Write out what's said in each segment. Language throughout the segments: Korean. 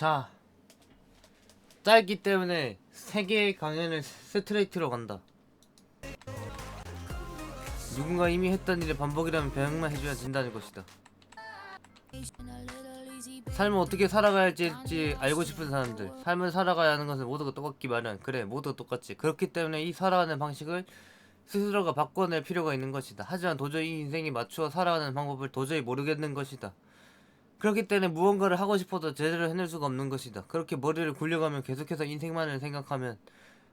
자, 짧기 때문에 세 개의 강연을 스트레이트로 간다. 누군가 이미 했던 일의 반복이라면 변형만 해줘야 진다는 것이다. 삶을 어떻게 살아가야 할지 알고 싶은 사람들. 삶을 살아가야 하는 것은 모두가 똑같기 마련. 그래 모두가 똑같지. 그렇기 때문에 이 살아가는 방식을 스스로가 바꿔낼 필요가 있는 것이다. 하지만 도저히 이 인생에 맞추어 살아가는 방법을 도저히 모르겠는 것이다 그렇기 때문에 무언가를 하고 싶어도 제대로 해낼 수가 없는 것이다 그렇게 머리를 굴려가면 계속해서 인생만을 생각하면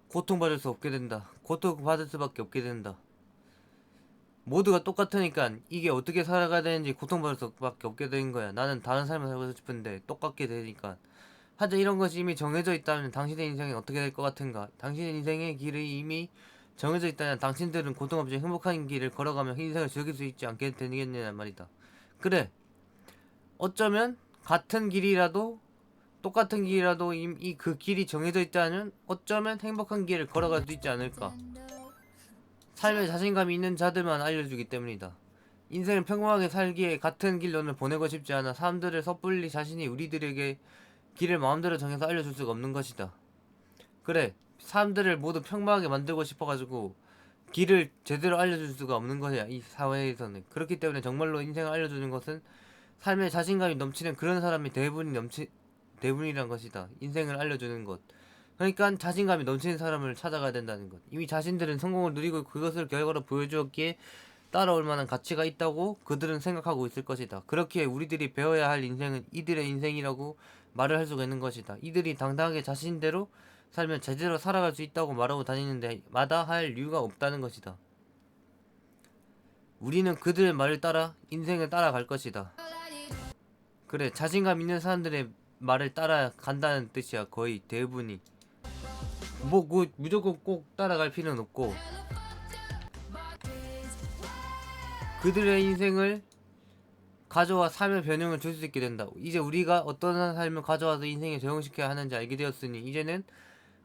고통받을 수 없게 된다 고통받을 수밖에 없게 된다 모두가 똑같으니까 이게 어떻게 살아가야 되는지 고통받을 수밖에 없게 된 거야. 나는 다른 삶을 살고 싶은데 똑같게 되니까. 하지만 이런 것이 이미 정해져 있다면 당신의 인생이 어떻게 될 것 같은가? 당신의 인생의 길이 이미 정해져 있다면 당신들은 고통 없이 행복한 길을 걸어가며 인생을 즐길 수 있지 않게 되겠느냐 말이다. 그래. 어쩌면 같은 길이라도 똑같은 길이라도 이 그 길이 정해져 있다면 어쩌면 행복한 길을 걸어갈 수 있지 않을까? 삶에 자신감이 있는 자들만 알려주기 때문이다. 인생을 평범하게 살기에 같은 길론을 보내고 싶지 않아 사람들을 섣불리 자신이 우리들에게 길을 마음대로 정해서 알려줄 수가 없는 것이다. 그래, 사람들을 모두 평범하게 만들고 싶어가지고 길을 제대로 알려줄 수가 없는 것이야 이 사회에서는. 그렇기 때문에 정말로 인생을 알려주는 것은 삶에 자신감이 넘치는 그런 사람이 대부분이 넘치 대부분이란 것이다. 인생을 알려주는 것. 그러니까 자신감이 넘치는 사람을 찾아가야 된다는 것. 이미 자신들은 성공을 누리고 그것을 결과로 보여주었기에 따라올 만한 가치가 있다고 그들은 생각하고 있을 것이다. 그렇게 우리들이 배워야 할 인생은 이들의 인생이라고 말을 할 수가 있는 것이다. 이들이 당당하게 자신대로 살면 제대로 살아갈 수 있다고 말하고 다니는데 마다 할 이유가 없다는 것이다. 우리는 그들의 말을 따라 인생을 따라갈 것이다. 그래, 자신감 있는 사람들의 말을 따라 간다는 뜻이야, 거의 대부분이. 뭐, 그, 무조건 꼭 따라갈 필요는 없고, 그들의 인생을 가져와 삶의 변형을 줄 수 있게 된다. 이제 우리가 어떤 삶을 가져와서 인생에 적용시켜야 하는지 알게 되었으니, 이제는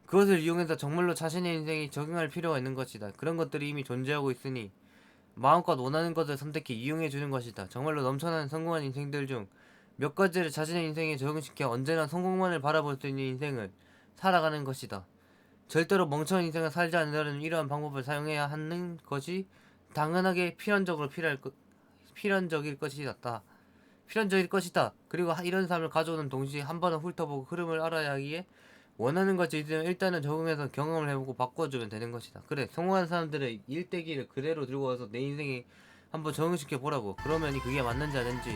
그것을 이용해서 정말로 자신의 인생에 적용할 필요가 있는 것이다. 그런 것들이 이미 존재하고 있으니, 마음껏 원하는 것을 선택해 이용해 주는 것이다. 정말로 넘쳐나는 성공한 인생들 중 몇 가지를 자신의 인생에 적용시켜 언제나 성공만을 바라볼 수 있는 인생을 살아가는 것이다. 절대로 멍청한 인생을 살지 않으려면 이러한 방법을 사용해야 하는 것이 당연하게 필연적으로 필요할 것, 필연적일 것이다. 필연적일 것이다. 그리고 하- 이런 삶을 가져오는 동시에 한 번은 훑어보고 흐름을 알아야 하기에 원하는 것이 있으면 일단은 적응해서 경험을 해보고 바꿔주면 되는 것이다. 그래, 성공한 사람들의 일대기를 그대로 들고 와서 내 인생에 한번 적응시켜 보라고. 그러면 그게 맞는지 아닌지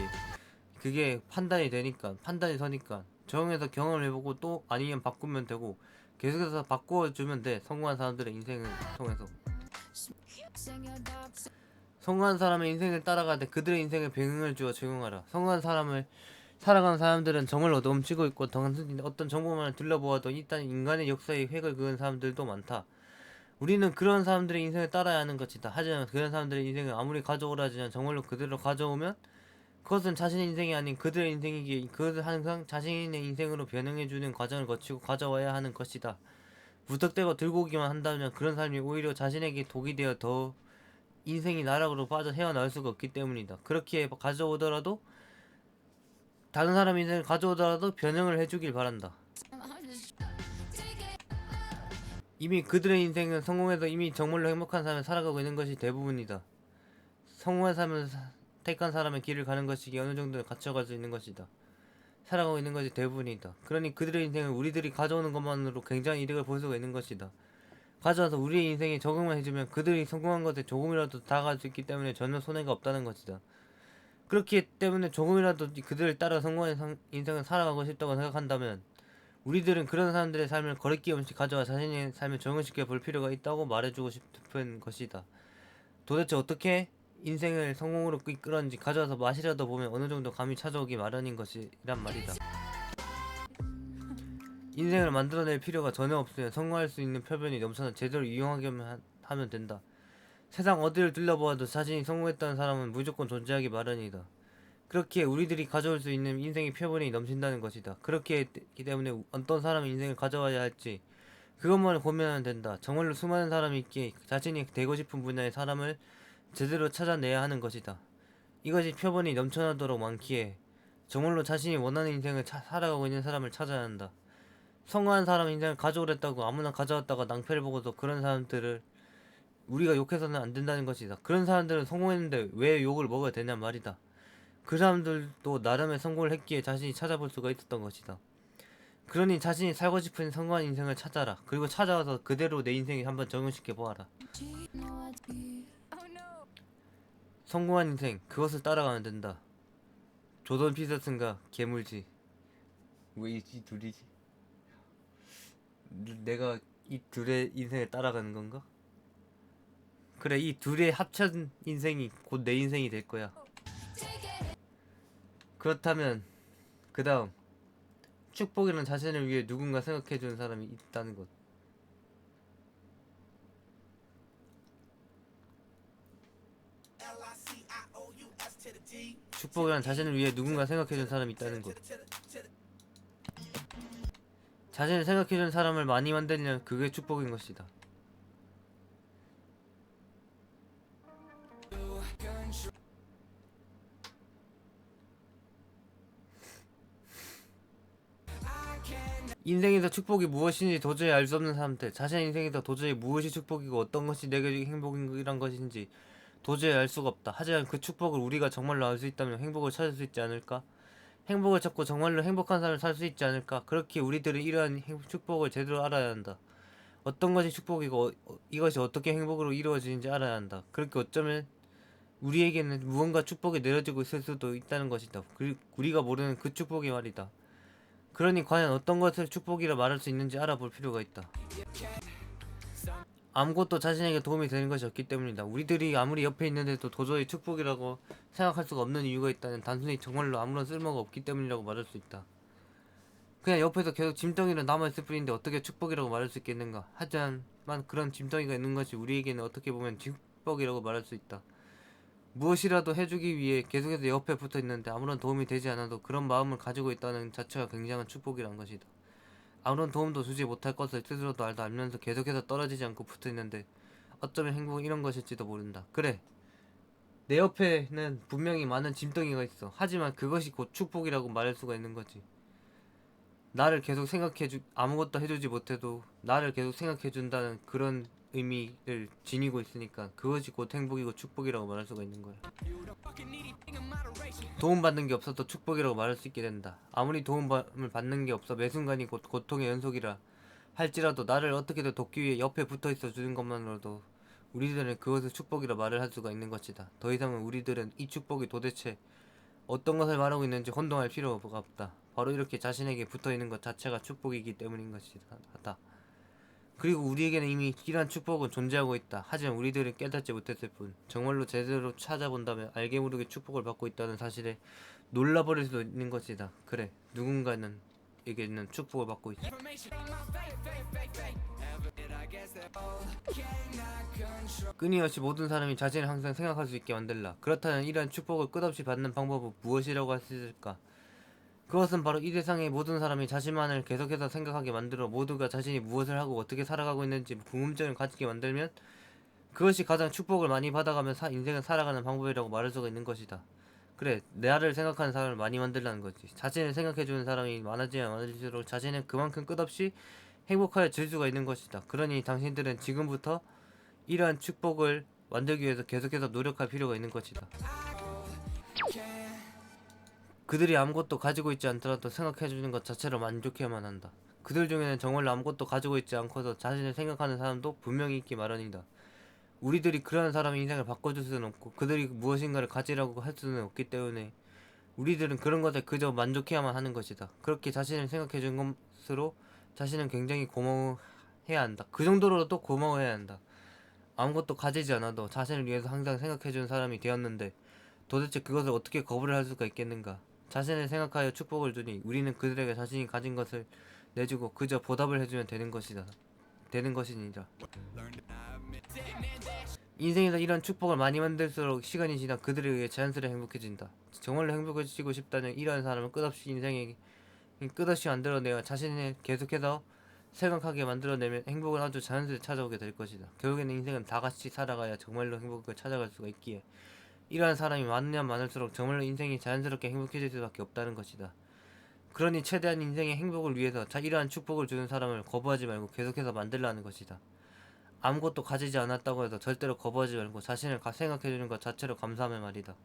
그게 판단이 되니까 판단이 서니까 적응해서 경험을 해보고 또 아니면 바꾸면 되고 계속해서 바꿔주면 돼. 성공한 사람들의 인생을 통해서. 성공한 사람의 인생을 따라가되 그들의 인생에 배경을 주어 적용하라. 성공한 사람을 살아가는 사람들은 정말로 넘치고 있고 당신이 어떤 정보만을 둘러보아도 일단 인간의 역사에 획을 그은 사람들도 많다. 우리는 그런 사람들의 인생을 따라야 하는 것이다. 하지만 그런 사람들의 인생을 아무리 가져오라 하지만 정말로 그대로 가져오면 그것은 자신의 인생이 아닌 그들의 인생이기에 그것을 항상 자신의 인생으로 변형해주는 과정을 거치고 가져와야 하는 것이다. 무턱대고 들고 오기만 한다면 그런 삶이 오히려 자신에게 독이 되어 더 인생이 나락으로 빠져 헤어나올 수가 없기 때문이다. 그렇게 가져오더라도 다른 사람 인생을 가져오더라도 변형을 해주길 바란다. 이미 그들의 인생은 성공해서 이미 정말로 행복한 삶을 살아가고 있는 것이 대부분이다. 성공한 삶을 사- 택한 사람의 길을 가는 것이 어느 정도 수 있는 것이다. 살아가고 있는 것이 대부분이다. 그러니 그들의 인생을 우리들이 가져오는 것만으로 굉장히 이득을 볼 수가 있는 것이다. 가져와서 우리의 인생에 적응만 해주면 그들이 성공한 것에 조금이라도 다가갈 수 있기 때문에 전혀 손해가 없다는 것이다. 그렇기 때문에 조금이라도 그들을 따라 성공한 상- 인생을 살아가고 싶다고 생각한다면 우리들은 그런 사람들의 삶을 거리낌 없이 가져와 자신의 삶에 적응시켜 볼 필요가 있다고 말해주고 싶은 것이다. 도대체 어떻게 인생을 성공으로 이끌었는지 가져와서 맛이라도 보면 어느 정도 감이 찾아오기 마련인 것이란 말이다. 인생을 만들어낼 필요가 전혀 없으면 성공할 수 있는 표변이 넘쳐나 제대로 이용하게만 하- 하면 된다. 세상 어디를 둘러보아도 자신이 성공했다는 사람은 무조건 존재하기 마련이다. 그렇기에 우리들이 가져올 수 있는 인생의 표본이 넘친다는 것이다. 그렇기 때문에 어떤 사람의 인생을 가져와야 할지 그것만을 고민하면 된다. 정말로 수많은 사람이 있기에 자신이 되고 싶은 분야의 사람을 제대로 찾아내야 하는 것이다. 이것이 표본이 넘쳐나도록 많기에 정말로 자신이 원하는 인생을 차- 살아가고 있는 사람을 찾아야 한다. 성공한 사람 인생을 가져오랬다고 아무나 가져왔다가 낭패를 보고서 그런 사람들을 우리가 욕해서는 안 된다는 것이다. 그런 사람들은 성공했는데 왜 욕을 먹어야 되냐 말이다. 그 사람들도 나름의 성공을 했기에 자신이 찾아볼 수가 있었던 것이다. 그러니 자신이 살고 싶은 성공한 인생을 찾아라. 그리고 찾아와서 그대로 내 인생에 한번 적용시켜 보아라. 성공한 인생 그것을 따라가면 된다. 조던 피터슨과 괴물지. 왜이 이 둘이지? 내가 이 둘의 인생을 따라가는 건가? 그래 이 둘의 합천 인생이 곧 내 인생이 될 거야. 그렇다면 그 다음 축복이란 자신을 위해 누군가 생각해 주는 사람이 있다는 것. 축복이란 자신을 위해 누군가 생각해준 사람이 있다는 것. 자신을 생각해준 사람을 많이 만들면 그게 축복인 것이다. 인생에서 축복이 무엇인지 도저히 알 수 없는 사람들 자신의 인생에서 도저히 무엇이 축복이고 어떤 것이 내게 행복이란 것인지 도저히 알 수가 없다. 하지만 그 축복을 우리가 정말로 알 수 있다면 행복을 찾을 수 있지 않을까? 행복을 찾고 정말로 행복한 삶을 살 수 있지 않을까? 그렇게 우리들은 이러한 행- 축복을 제대로 알아야 한다. 어떤 것이 축복이고 어- 어- 이것이 어떻게 행복으로 이루어지는지 알아야 한다. 그렇게 어쩌면 우리에게는 무언가 축복이 내려지고 있을 수도 있다는 것이다. 그- 우리가 모르는 그 축복이 말이다. 그러니 과연 어떤 것을 축복이라 말할 수 있는지 알아볼 필요가 있다. 아무것도 자신에게 도움이 되는 것이 없기 때문이다. 우리들이 아무리 옆에 있는데도 도저히 축복이라고 생각할 수가 없는 이유가 있다는 단순히 정말로 아무런 쓸모가 없기 때문이라고 말할 수 있다. 그냥 옆에서 계속 짐덩이로 남아있을 뿐인데 어떻게 축복이라고 말할 수 있겠는가? 하지만 그런 짐덩이가 있는 것이 우리에게는 어떻게 보면 축복이라고 말할 수 있다. 무엇이라도 해주기 위해 계속해서 옆에 붙어 있는데 아무런 도움이 되지 않아도 그런 마음을 가지고 있다는 자체가 굉장한 축복이란 것이다. 아무런 도움도 주지 못할 것을 스스로도 알다 알면서 계속해서 떨어지지 않고 붙어 있는데 어쩌면 행복은 이런 것일지도 모른다. 그래. 내 옆에는 분명히 많은 짐덩이가 있어. 하지만 그것이 곧 축복이라고 말할 수가 있는 거지. 나를 계속 생각해주 아무것도 해주지 못해도 나를 계속 생각해준다는 그런 의미를 지니고 있으니까 그것이 곧 행복이고 축복이라고 말할 수가 있는 거야. 도움받는 게 없어도 축복이라고 말할 수 있게 된다. 아무리 도움을 받는 게 없어 매 순간이 곧 고통의 연속이라 할지라도 나를 어떻게든 돕기 위해 옆에 붙어 있어 주는 것만으로도 우리들은 그것을 축복이라 말을 할 수가 있는 것이다. 더 이상은 우리들은 이 축복이 도대체 어떤 것을 말하고 있는지 혼동할 필요가 없다. 바로 이렇게 자신에게 붙어 있는 것 자체가 축복이기 때문인 것이다. 그리고 우리에게는 이미 이러한 축복은 존재하고 있다. 하지만 우리들은 깨닫지 못했을 뿐. 정말로 제대로 찾아본다면 알게 모르게 축복을 받고 있다는 사실에 놀라버릴 수도 있는 것이다. 그래, 누군가는 에게는 축복을 받고 있다. 끊임없이 모든 사람이 자신을 항상 생각할 수 있게 만들라. 그렇다면 이러한 축복을 끝없이 받는 방법은 무엇이라고 할 수 있을까? 그것은 바로 이 세상의 모든 사람이 자신만을 계속해서 생각하게 만들어 모두가 자신이 무엇을 하고 어떻게 살아가고 있는지 궁금증을 가지게 만들면 그것이 가장 축복을 많이 받아가며 사, 인생을 살아가는 방법이라고 말할 수가 있는 것이다. 그래, 나를 생각하는 사람을 많이 만들라는 거지. 자신을 생각해주는 사람이 많아지면 많아질수록 자신은 그만큼 끝없이 행복하여 질 수가 있는 것이다. 그러니 당신들은 지금부터 이러한 축복을 만들기 위해서 계속해서 노력할 필요가 있는 것이다. 그들이 아무것도 가지고 있지 않더라도 생각해주는 것 자체로 만족해야만 한다. 그들 중에는 정말로 아무것도 가지고 있지 않고서 자신을 생각하는 사람도 분명히 있기 마련이다. 우리들이 그러한 사람의 인생을 바꿔줄 수는 없고 그들이 무엇인가를 가지라고 할 수는 없기 때문에 우리들은 그런 것에 그저 만족해야만 하는 것이다. 그렇게 자신을 생각해준 것으로 자신은 굉장히 고마워해야 한다. 그 정도로도 고마워해야 한다. 아무것도 가지지 않아도 자신을 위해서 항상 생각해준 사람이 되었는데 도대체 그것을 어떻게 거부를 할 수가 있겠는가? 자신을 생각하여 축복을 주니 우리는 그들에게 자신이 가진 것을 내주고 그저 보답을 해주면 되는 것이다. 되는 것이니라. 인생에서 이런 축복을 많이 만들수록 시간이 지나 그들에 의해 자연스레 행복해진다. 정말로 행복해지고 싶다는 이러한 사람은 끝없이 인생에 끝없이 만들어내어 자신을 계속해서 생각하게 만들어내면 행복은 아주 자연스레 찾아오게 될 것이다. 결국에는 인생은 다 같이 살아가야 정말로 행복을 찾아갈 수가 있기에 이러한 사람이 많으면 많을수록 정말로 인생이 자연스럽게 행복해질 수밖에 없다는 것이다. 그러니 최대한 인생의 행복을 위해서 자 이러한 축복을 주는 사람을 거부하지 말고 계속해서 만들라 하는 것이다. 아무것도 가지지 않았다고 해서 절대로 거부하지 말고 자신을 가- 생각해주는 것 자체로 감사하며 말이다.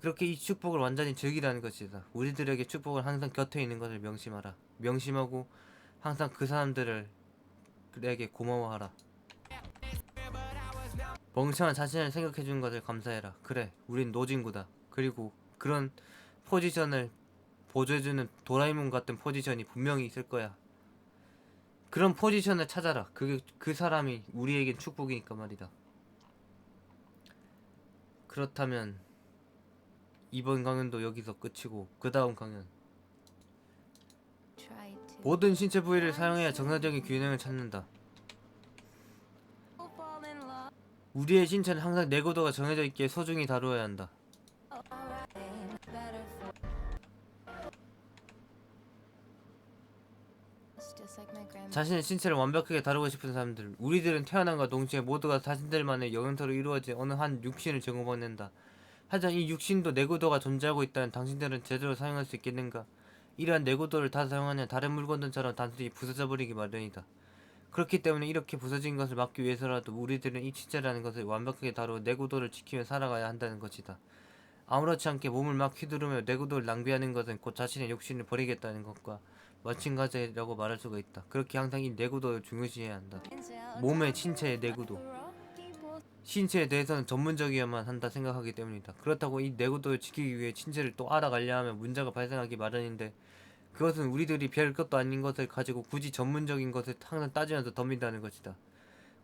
그렇게 이 축복을 완전히 즐기라는 것이다. 우리들에게 축복은 항상 곁에 있는 것을 명심하라. 명심하고 항상 그 사람들을 그에게 고마워하라. 멍청한 자신을 생각해주는 것을 감사해라. 그래, 우린 노진구다. 그리고 그런 포지션을 보조해주는 도라에몽 같은 포지션이 분명히 있을 거야. 그런 포지션을 찾아라. 그게 그 사람이 우리에겐 축복이니까 말이다. 그렇다면 이번 강연도 여기서 끝이고 그 다음 강연 모든 신체 부위를 사용해야 정상적인 균형을 찾는다. 우리의 신체는 항상 내구도가 정해져 있기에 소중히 다루어야 한다. 자신의 신체를 완벽하게 다루고 싶은 사람들 우리들은 태어남과 동시에 모두가 자신들만의 영혼서로 이루어진 어느 한 육신을 제공받는다. 하지만 이 육신도 내구도가 존재하고 있다는 당신들은 제대로 사용할 수 있겠는가? 이러한 내구도를 다 사용하면 다른 물건들처럼 단순히 부서져 버리기 마련이다 그렇기 때문에 이렇게 부서진 것을 막기 위해서라도 우리들은 이 신체라는 것을 완벽하게 다루어 내구도를 지키며 살아가야 한다는 것이다 아무렇지 않게 몸을 막 휘두르며 내구도를 낭비하는 것은 곧 자신의 욕심을 버리겠다는 것과 마찬가지라고 말할 수가 있다. 그렇게 항상 이 내구도를 중요시해야 한다. 몸의 신체의 내구도. 신체에 대해서는 전문적이어야만 한다 생각하기 때문이다. 그렇다고 이 내구도를 지키기 위해 신체를 또 알아가려 하면 문제가 발생하기 마련인데 그것은 우리들이 별 것도 아닌 것을 가지고 굳이 전문적인 것을 항상 따지면서 덤빈다는 것이다.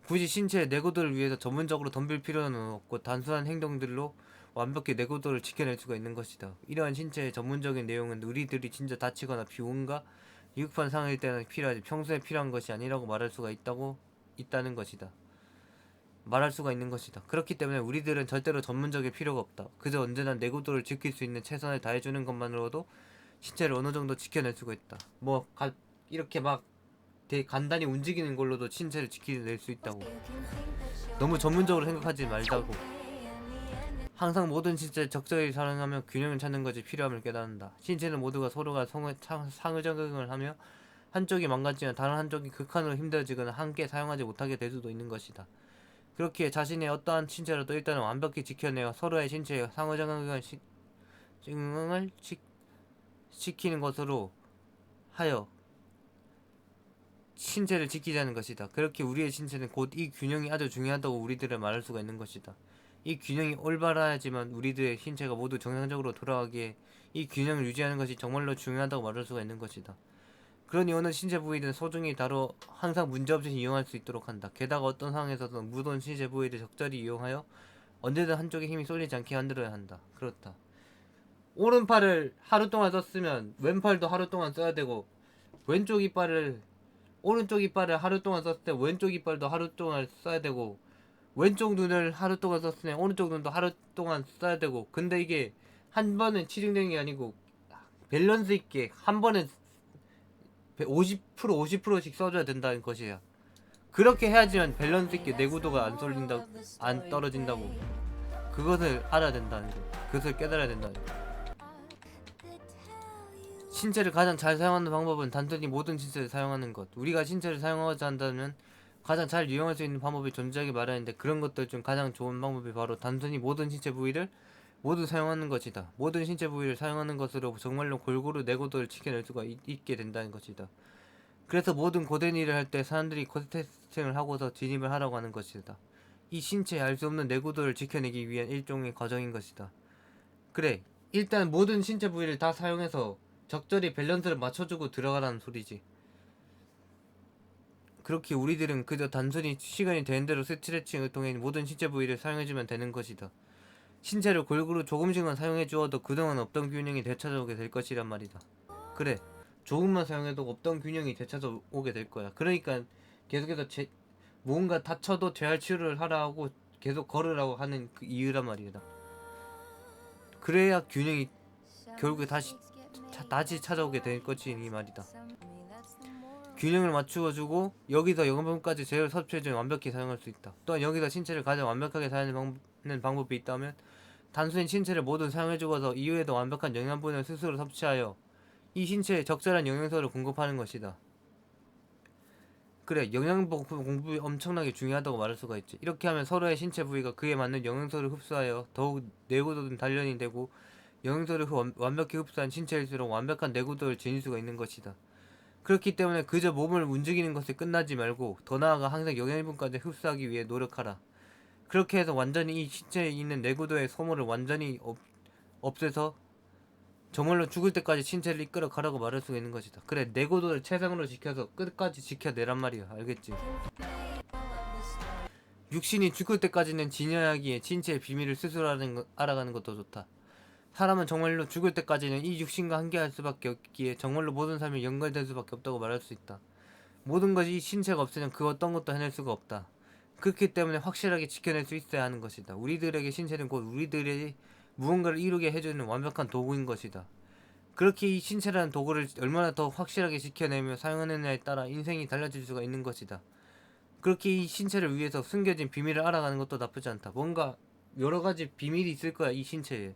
굳이 신체의 내구도를 위해서 전문적으로 덤빌 필요는 없고 단순한 행동들로 완벽히 내구도를 지켜낼 수가 있는 것이다. 이러한 신체의 전문적인 내용은 우리들이 진짜 다치거나 비온가 위급한 상황일 때는 필요하지 평소에 필요한 것이 아니라고 말할 수가 있다고 있다는 것이다. 말할 수가 있는 것이다. 그렇기 때문에 우리들은 절대로 전문적일 필요가 없다. 그저 언제나 내구도를 지킬 수 있는 최선을 다해주는 것만으로도 신체를 어느 정도 지켜낼 수가 있다. 뭐 가, 이렇게 막 되게 간단히 움직이는 걸로도 신체를 지켜낼 수 있다고. 너무 전문적으로 생각하지 말자고. 항상 모든 신체를 적절히 사용하며 균형을 찾는 것이 필요함을 깨닫는다. 신체는 모두가 서로가 차- 상호작용을 하며 한쪽이 망가지면 다른 한쪽이 극한으로 힘들어지거나 함께 사용하지 못하게 될 수도 있는 것이다. 그렇기에 자신의 어떠한 신체라도 일단은 완벽히 지켜내어 서로의 신체의 상호작용을 시, 을 시, 시키는 것으로 하여 신체를 지키자는 것이다. 그렇게 우리의 신체는 곧 이 균형이 아주 중요하다고 우리들은 말할 수가 있는 것이다. 이 균형이 올바라야지만 우리들의 신체가 모두 정상적으로 돌아가기에 이 균형을 유지하는 것이 정말로 중요하다고 말할 수가 있는 것이다. 그러니 어느 신체 부위든 소중히 다뤄 항상 문제없이 이용할 수 있도록 한다. 게다가 어떤 상황에서도 모든 신체 부위를 적절히 이용하여 언제든 한쪽에 힘이 쏠리지 않게 만들어야 한다. 그렇다. 오른팔을 하루 동안 썼으면 왼팔도 하루 동안 써야 되고 왼쪽 이빨을 오른쪽 이빨을 하루 동안 썼을 때 왼쪽 이빨도 하루 동안 써야 되고 왼쪽 눈을 하루 동안 썼으면 오른쪽 눈도 하루 동안 써야 되고 근데 이게 한 번은 치중되는 게 아니고 밸런스 있게 한 번에 50% 50%씩 써줘야 된다는 것이야. 그렇게 해야지만 밸런스 있게 내구도가 안 쏠린다 안 떨어진다고 그것을 알아야 된다는 거. 그것을 깨달아야 된다는 거. 신체를 가장 잘 사용하는 방법은 단순히 모든 신체를 사용하는 것. 우리가 신체를 사용하고자 한다면 가장 잘 이용할 수 있는 방법이 존재하기 마련인데 그런 것들 중 가장 좋은 방법이 바로 단순히 모든 신체 부위를 모두 사용하는 것이다. 모든 신체 부위를 사용하는 것으로 정말로 골고루 내구도를 지켜낼 수가 있, 있게 된다는 것이다. 그래서 모든 고된 일을 할 때 사람들이 코스테스팅을 하고서 진입을 하라고 하는 것이다. 이 신체에 알수 없는 내구도를 지켜내기 위한 일종의 과정인 것이다. 그래, 일단 모든 신체 부위를 다 사용해서 적절히 밸런스를 맞춰주고 들어가라는 소리지. 그렇게 우리들은 그저 단순히 시간이 되는 대로 스트레칭을 통해 모든 신체 부위를 사용해주면 되는 것이다. 신체를 골고루 조금씩만 사용해 주어도 그동안 없던 균형이 되찾아오게 될 것이란 말이다. 그래, 조금만 사용해도 없던 균형이 되찾아오게 될 거야. 그러니까 계속해서 제, 뭔가 다쳐도 재활 치료를 하라 하고 계속 걸으라고 하는 그 이유란 말이다. 그래야 균형이 결국에 다시 차, 다시 찾아오게 될 것이 이 말이다. 균형을 맞추어주고 여기서 영양분까지 제일 섭취해주면 완벽히 사용할 수 있다. 또한 여기서 신체를 가장 완벽하게 사용하는 방- 방법이 있다면 단순히 신체를 모두 사용해주고서 이후에도 완벽한 영양분을 스스로 섭취하여 이 신체에 적절한 영양소를 공급하는 것이다. 그래 영양분 공급이 엄청나게 중요하다고 말할 수가 있지 이렇게 하면 서로의 신체 부위가 그에 맞는 영양소를 흡수하여 더욱 내구도는 단련이 되고 영양소를 흡- 완벽히 흡수한 신체일수록 완벽한 내구도를 지닐 수가 있는 것이다 그렇기 때문에 그저 몸을 움직이는 것에 끝나지 말고 더 나아가 항상 영양분까지 흡수하기 위해 노력하라 그렇게 해서 완전히 이 신체에 있는 내구도의 소모를 완전히 없, 없애서 정말로 죽을 때까지 신체를 이끌어 가라고 말할 수가 있는 것이다. 그래 내고도를 최상으로 지켜서 끝까지 지켜내란 말이야. 알겠지? 육신이 죽을 때까지는 지녀야 하기에 신체의 비밀을 스스로 알아가는 것도 좋다. 사람은 정말로 죽을 때까지는 이 육신과 함께할 수밖에 없기에 정말로 모든 삶이 연결될 수밖에 없다고 말할 수 있다. 모든 것이 이 신체가 없으면 그 어떤 것도 해낼 수가 없다. 그렇기 때문에 확실하게 지켜낼 수 있어야 하는 것이다. 우리들에게 신체는 곧 우리들의 무언가를 이루게 해주는 완벽한 도구인 것이다. 그렇게 이 신체라는 도구를 얼마나 더 확실하게 지켜내며 사용하느냐에 따라 인생이 달라질 수가 있는 것이다. 그렇게 이 신체를 위해서 숨겨진 비밀을 알아가는 것도 나쁘지 않다. 뭔가 여러 가지 비밀이 있을 거야 이 신체에.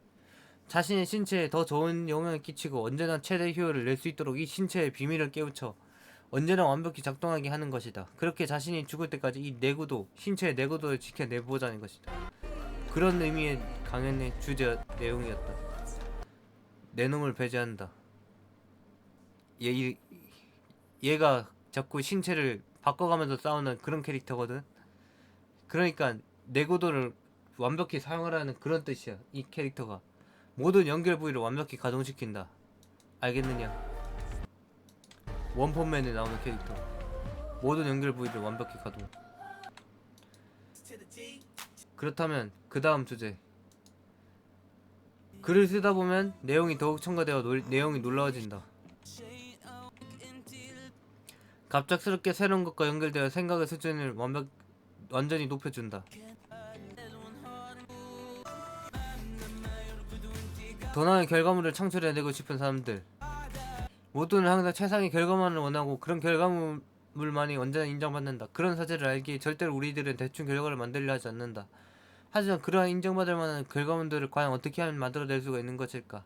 자신의 신체에 더 좋은 영향을 끼치고 언제나 최대 효율을 낼 수 있도록 이 신체의 비밀을 깨우쳐 언제나 완벽히 작동하게 하는 것이다. 그렇게 자신이 죽을 때까지 이 내구도, 신체의 내구도를 지켜내보자는 것이다. 그런 의미의 강연의 주제 내용이었다. 내 놈을 배제한다. 얘, 이- 얘가 자꾸 신체를 바꿔가면서 싸우는 그런 캐릭터거든. 그러니까 내구도를 완벽히 사용하라는 그런 뜻이야. 이 캐릭터가 모든 연결 부위를 완벽히 가동시킨다. 알겠느냐? 원펀맨에 나오는 캐릭터. 모든 연결 부위를 완벽히 가동. 그렇다면 그 다음 주제. 글을 쓰다 보면 내용이 더욱 첨가되어 놀- 내용이 놀라워진다. 갑작스럽게 새로운 것과 연결되어 생각의 수준을 완벽 완전히 높여준다. 더 나은 결과물을 창출해내고 싶은 사람들. 모두는 항상 최상의 결과만을 원하고 그런 결과물만이 언제나 인정받는다. 그런 사실을 알기에 절대로 우리들은 대충 결과를 만들려 하지 않는다. 하지만 그러한 인정받을 만한 결과물들을 과연 어떻게 하면 만들어낼 수가 있는 것일까?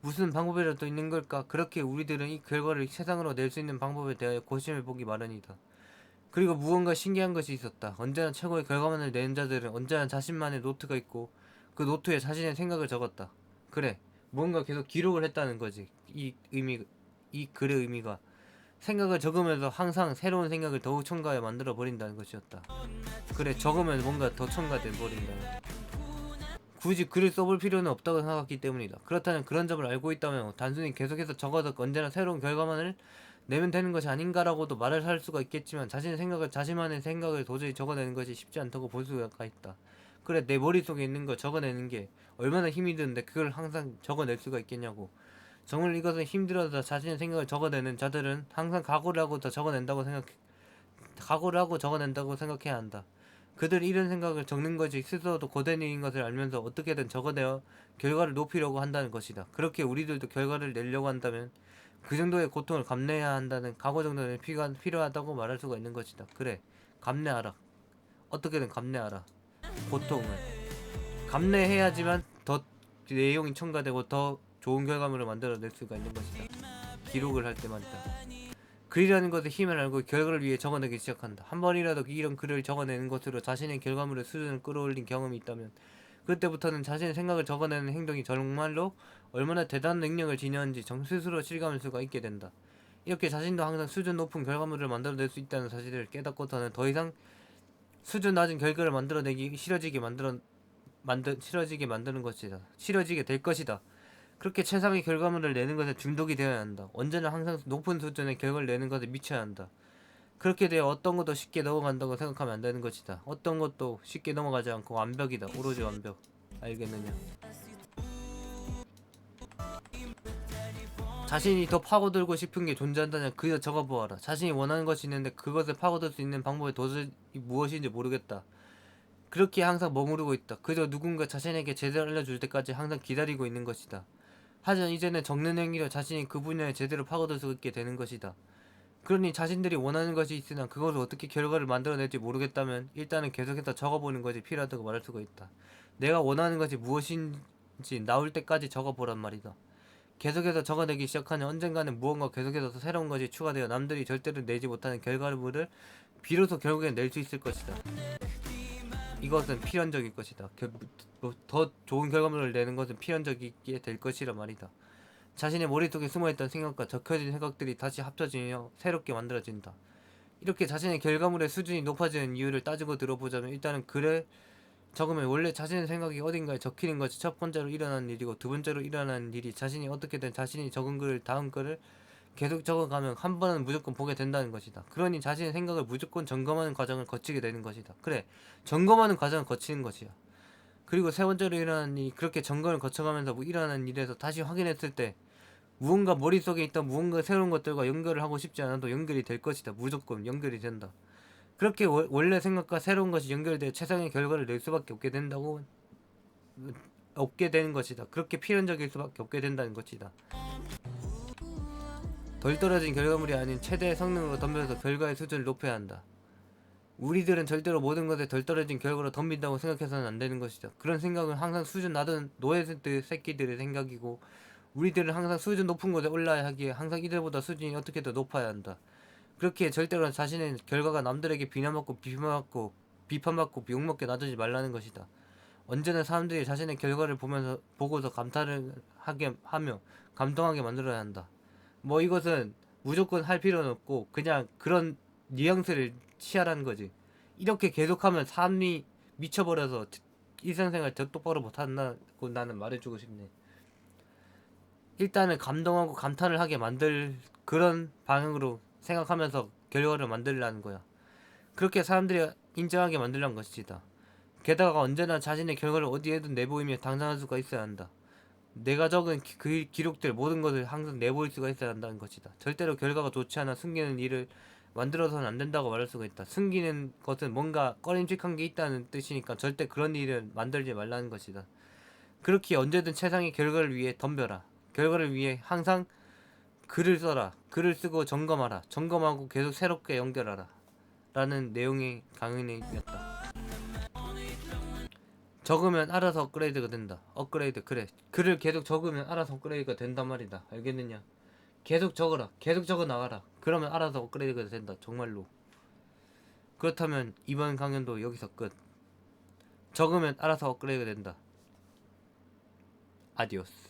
무슨 방법이라도 있는 걸까? 그렇게 우리들은 이 결과를 세상으로 낼 수 있는 방법에 대하여 고심해 보기 마련이다. 그리고 무언가 신기한 것이 있었다. 언제나 최고의 결과만을 내는 자들은 언제나 자신만의 노트가 있고 그 노트에 자신의 생각을 적었다. 그래, 무언가 계속 기록을 했다는 거지. 이 의미, 이 글의 의미가 생각을 적으면서 항상 새로운 생각을 더욱 첨가해 만들어 버린다는 것이었다. 그래, 적으면 뭔가 더 첨가돼 버린다. 굳이 글을 써볼 필요는 없다고 생각했기 때문이다. 그렇다면 그런 점을 알고 있다면 단순히 계속해서 적어서 언제나 새로운 결과만을 내면 되는 것이 아닌가라고도 말을 할 수가 있겠지만 자신의 생각을 자신만의 생각을 도저히 적어내는 것이 쉽지 않다고 볼 수가 있다. 그래 내 머릿속에 있는 걸 적어내는 게 얼마나 힘이 드는데 그걸 항상 적어낼 수가 있겠냐고. 정말 이것은 힘들어서 자신의 생각을 적어내는 자들은 항상 각오를 하고 더 적어낸다고 생각 각오를 하고 적어낸다고 생각해야 한다. 그들이 이런 생각을 적는 것이 스스로도 고된 일인 것을 알면서 어떻게든 적어내어 결과를 높이려고 한다는 것이다. 그렇게 우리들도 결과를 내려고 한다면 그 정도의 고통을 감내해야 한다는 각오 정도는 필요하다고 말할 수가 있는 것이다. 그래, 감내하라. 어떻게든 감내하라. 고통을 감내해야지만 더 내용이 첨가되고 더 좋은 결과물을 만들어낼 수가 있는 것이다. 기록을 할 때만이다. 글이라는 것의 힘을 알고 결과를 위해 적어내기 시작한다. 한 번이라도 이런 글을 적어내는 것으로 자신의 결과물의 수준을 끌어올린 경험이 있다면 그때부터는 자신의 생각을 적어내는 행동이 정말로 얼마나 대단한 능력을 지녔는지 정 스스로 실감할 수가 있게 된다. 이렇게 자신도 항상 수준 높은 결과물을 만들어낼 수 있다는 사실을 깨닫고서는 더 이상 수준 낮은 결과를 만들어내기 싫어지게 만들어 만들 싫어지게 만드는 것이다. 싫어지게 될 것이다. 그렇게 최상의 결과물을 내는 것에 중독이 되어야 한다. 언제나 항상 높은 수준의 결과를 내는 것에 미쳐야 한다. 그렇게 되어 어떤 것도 쉽게 넘어간다고 생각하면 안 되는 것이다. 어떤 것도 쉽게 넘어가지 않고 완벽이다. 오로지 완벽. 알겠느냐? 자신이 더 파고들고 싶은 게 존재한다면 그저 적어보아라. 자신이 원하는 것이 있는데 그것을 파고들 수 있는 방법이 도저히 무엇인지 모르겠다. 그렇게 항상 머무르고 있다. 그저 누군가 자신에게 제대로 알려줄 때까지 항상 기다리고 있는 것이다. 하지만 이제는 적는 행위로 자신이 그 분야에 제대로 파고들 수 있게 되는 것이다. 그러니 자신들이 원하는 것이 있으나 그것을 어떻게 결과를 만들어낼지 모르겠다면 일단은 계속해서 적어보는 것이 필요하다고 말할 수가 있다. 내가 원하는 것이 무엇인지 나올 때까지 적어보란 말이다. 계속해서 적어내기 시작하면 언젠가는 무언가 계속해서 새로운 것이 추가되어 남들이 절대로 내지 못하는 결과물을 비로소 결국엔 낼 수 있을 것이다. 이것은 필연적일 것이다. 결- 뭐더 좋은 결과물을 내는 것은 필연적이게 될 것이라 말이다. 자신의 머릿속에 숨어있던 생각과 적혀진 생각들이 다시 합쳐지며 새롭게 만들어진다. 이렇게 자신의 결과물의 수준이 높아지는 이유를 따지고 들어보자면 일단은 글에 적으면 원래 자신의 생각이 어딘가에 적히는 것이 첫 번째로 일어나는 일이고 두 번째로 일어나는 일이 자신이 어떻게든 자신이 적은 글을 다음 글을 계속 적어가면 한 번은 무조건 보게 된다는 것이다. 그러니 자신의 생각을 무조건 점검하는 과정을 거치게 되는 것이다. 그래, 점검하는 과정을 거치는 것이야. 그리고 세 번째로 일어나는 일이 그렇게 점검을 거쳐가면서 뭐 일어나는 일에서 다시 확인했을 때 무언가 머릿속에 있던 무언가 새로운 것들과 연결을 하고 싶지 않아도 연결이 될 것이다. 무조건 연결이 된다. 그렇게 월- 원래 생각과 새로운 것이 연결되어 최상의 결과를 낼 수밖에 없게 된다고 음, 없게 되는 것이다. 그렇게 필연적일 수밖에 없게 된다는 것이다. 덜 떨어진 결과물이 아닌 최대의 성능으로 덤벼서 결과의 수준을 높여야 한다. 우리들은 절대로 모든 것에 덜 떨어진 결과로 덤빈다고 생각해서는 안 되는 것이다. 그런 생각은 항상 수준 낮은 노예들 새끼들의 생각이고 우리들은 항상 수준 높은 곳에 올라야 하기에 항상 이들보다 수준이 어떻게 더 높아야 한다. 그렇게 절대로 자신의 결과가 남들에게 비난받고 비판받고 비판받고 욕먹게 놔두지 말라는 것이다. 언제나 사람들이 자신의 결과를 보면서 보고서 감탄을 하게 하며 감동하게 만들어야 한다. 뭐 이것은 무조건 할 필요는 없고 그냥 그런 뉘앙스를 취하라는 거지. 이렇게 계속하면 삶이 미쳐버려서 일상생활 더 똑바로 못한다고 나는 말해주고 싶네. 일단은 감동하고 감탄을 하게 만들 그런 방향으로 생각하면서 결과를 만들라는 거야. 그렇게 사람들이 인정하게 만들라는 것이다. 게다가 언제나 자신의 결과를 어디에든 내보이며 당당할 수가 있어야 한다. 내가 적은 기- 그 기록들 모든 것을 항상 내보일 수가 있어야 한다는 것이다. 절대로 결과가 좋지 않아 숨기는 일을 만들어서는 안 된다고 말할 수가 있다. 숨기는 것은 뭔가 꺼림칙한 게 있다는 뜻이니까 절대 그런 일을 만들지 말라는 것이다. 그렇게 언제든 최상의 결과를 위해 덤벼라. 결과를 위해 항상 글을 써라. 글을 쓰고 점검하라. 점검하고 계속 새롭게 연결하라. 라는 내용의 강연이었다. 적으면 알아서 업그레이드가 된다. 업그레이드 그래. 글을 계속 적으면 알아서 업그레이드가 된단 말이다. 알겠느냐? 계속 적어라. 계속 적어 나가라. 그러면 알아서 업그레이드가 된다. 정말로. 그렇다면 이번 강연도 여기서 끝. 적으면 알아서 업그레이드가 된다. 아디오스.